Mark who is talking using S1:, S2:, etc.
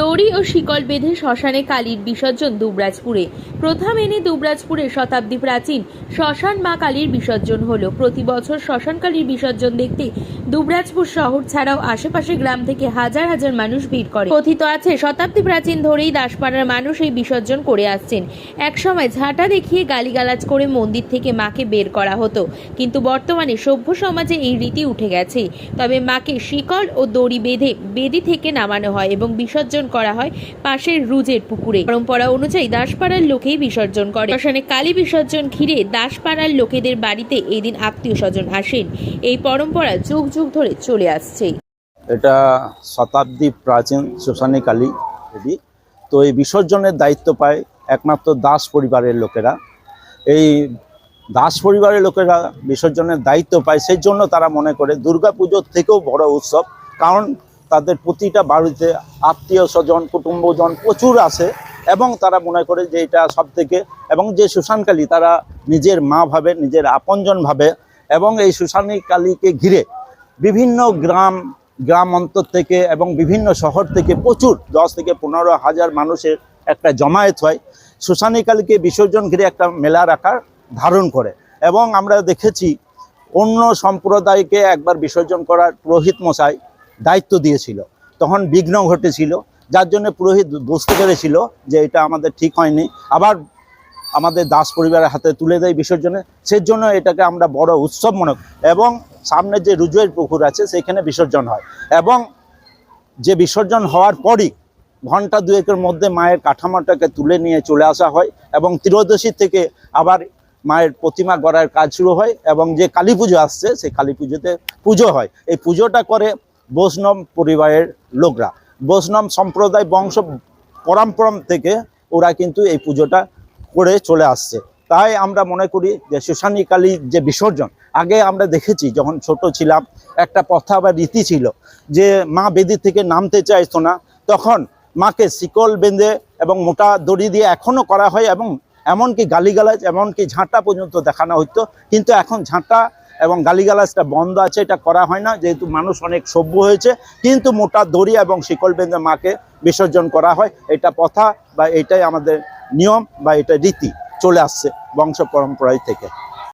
S1: দড়ি ও শিকল বেঁধে শ্মশানে কালীর বিসর্জন দুবরাজপুরে। প্রথম এনে দুবরাজপুরে শতাব্দী প্রাচীন শ্মশান মা কালীর বিসর্জন হলো। প্রতি বছর শ্মশান কালীর বিসর্জন দেখতে দুবরাজপুর শহর ছাড়াও আশেপাশে গ্রাম থেকে হাজার হাজার মানুষ ভিড় করে। কথিত আছে, শতাব্দী প্রাচীন ধরেই দাসপাড়ার মানুষ এই বিসর্জন করে আসছেন। একসময় ঝাঁটা দেখিয়ে গালিগালাজ করে মন্দির থেকে মাকে বের করা হতো। কিন্তু বর্তমানে সভ্য সমাজে এই রীতি উঠে গেছে। তবে মাকে শিকল ও দড়ি বেঁধে বেদি থেকে নামানো হয় এবং বিসর্জন করা হয় পাশের রুজের পুকুরে। পরম্পরা অনুযায়ী দাসপাড়ার লোকেই বিসর্জন করে। শ্মশানে কালী বিসর্জন ঘিরে দাসপাড়ার লোকেদের বাড়িতে এদিন আত্মীয় স্বজন আসেন। এই পরম্পরা যুগ যুগ ধরে চলে আসছে।
S2: এটা শতাব্দী প্রাচীন শ্মশানী কালী দেবী। তো এই বিসর্জনের দায়িত্ব পায় একমাত্র দাস পরিবারের লোকেরা। এই দাস পরিবারের লোকেরা বিসর্জনের দায়িত্ব পায় সেই জন্য তারা মনে করে দুর্গাপুজোর থেকেও বড় উৎসব। কারণ তাদের প্রতিটা বাড়িতে আত্মীয় স্বজন, কুটুম্বজন প্রচুর আসে এবং তারা মনে করে যে এটা সব থেকে এবং যে শ্মশানকালী তারা নিজের মা ভাবে, নিজের আপনজন ভাবে এবং এই শ্মশানী কালীকে ঘিরে বিভিন্ন গ্রাম গ্রাম অন্তর থেকে এবং বিভিন্ন শহর থেকে প্রচুর, দশ থেকে পনেরো হাজার মানুষের একটা জমায়েত হয়। শ্মশানী কালীকে বিসর্জন ঘিরে একটা মেলার আকার ধারণ করে এবং আমরা দেখেছি অন্য সম্প্রদায়কে একবার বিসর্জন করার পুরোহিত মশাই দায়িত্ব দিয়েছিল। তখন বিঘ্ন ঘটেছিল, যার জন্য পুরোহিত বুঝতে পেরেছিল যে এটা আমাদের ঠিক হয়নি। আবার আমাদের দাস পরিবারের হাতে তুলে দেয় বিসর্জনে সেই জন্য এটাকে আমরা বড় উৎসব মনে। এবং সামনে যে রুজুয়ের পুকুর আছে, সেখানে বিসর্জন হয়। এবং যে বিসর্জন হওয়ার পরই ঘণ্টা দুয়েকের মধ্যে মায়ের কাঠামোটাকে তুলে নিয়ে চলে আসা হয় এবং ত্রয়োদশী থেকে আবার মায়ের প্রতিমা গড়ার কাজ শুরু হয় এবং যে কালী পুজো আসছে, সেই কালী পুজোতে পুজো হয়। এই পুজোটা করে বৈষ্ণব পরিবারের লোকরা। বৈষ্ণব সম্প্রদায় বংশ পরম্পরম থেকে ওরা কিন্তু এই পুজোটা করে চলে আসছে। তাই আমরা মনে করি যে শ্মশানী কালীর যে বিসর্জন, আগে আমরা দেখেছি যখন ছোট ছিলাম, একটা প্রথা বা রীতি ছিল যে মা বেদি থেকে নামতে চাইতো না, তখন মাকে শিকল বেঁধে এবং মোটা দড়ি দিয়ে এখনও করা হয় এবং এমনকি গালিগালাজ, এমনকি ঝাঁটা পর্যন্ত দেখানো হতো কিন্তু এখন ঝাঁটা এবং গালিগালাজটা বন্ধ আছে, এটা করা হয় না। যেহেতু মানুষ অনেক সভ্য হয়েছে, কিন্তু মোটা দড়ি এবং শিকল বেঁধে মাকে বিসর্জন করা হয়। এটা প্রথা বা এটাই আমাদের নিয়ম বা এটা রীতি চলে আসছে বংশ পরম্পরায় থেকে।